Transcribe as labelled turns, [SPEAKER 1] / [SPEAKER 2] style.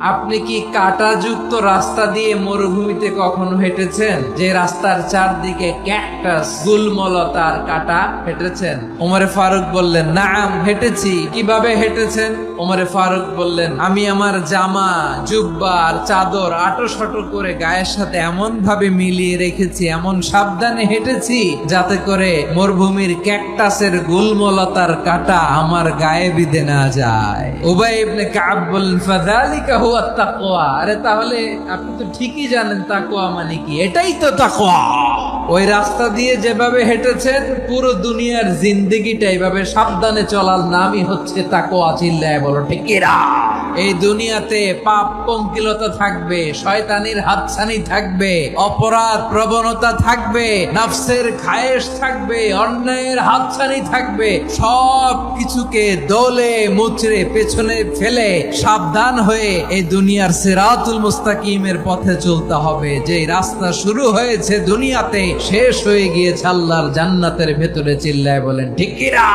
[SPEAKER 1] আপনি কি কাঁটাযুক্ত রাস্তা দিয়ে মরুভূমিতে কখনো হেঁটেছেন? যে রাস্তার চারদিকে ক্যাকটাস গুলমলতার কাটা হেঁটেছেন। ওমরে ফারুক বললেন, নাম, হেঁটেছি। কীভাবে হেঁটেছেন? ওমরে ফারুক বললেন, আমি আমার জামা, জুব্বা আর চাদর আটো শটো করে গায়ের সাথে এমন ভাবে মিলিয়ে রেখেছি, এমন সাবধানে হেঁটেছি যাতে করে মরুভূমির ক্যাকটাসের গুলমলতার কাটা আমার গায়ে বিধে না যায়। উবাই ইবনে কাব বললেন ফাযালিকা আরে তাহলে আপনি তো ঠিকই জানেন তাকোয়া মানে কি। এটাই তো তাকওয়া। ওই রাস্তা দিয়ে যেভাবে হেঁটেছেন, পুরো দুনিয়ার জিন্দেগিটা এইভাবে সাবধানে চলার নামই হচ্ছে তাকওয়া, চিল্লায় বলো ঠিকিরা এই দুনিয়াতে পাপ পঙ্কিলতা থাকবে, শয়তানির হাতছানি থাকবে, অপরাধ প্রবণতা থাকবে, নাফসের খায়েশ থাকবে, অন্যায়ের হাতছানি থাকবে সব কিছুকে দোলে, মুচড়ে, পেছনে ফেলে সাবধান হয়ে এই দুনিয়ার সিরাতুল মুস্তাকিমের পথে চলতে হবে। যে রাস্তা শুরু হয়েছে দুনিয়াতে শেষ হয়ে গিয়েছে আল্লাহর জান্নাতের ভেতরে চিল্লায় বলেন ঠিক কিনা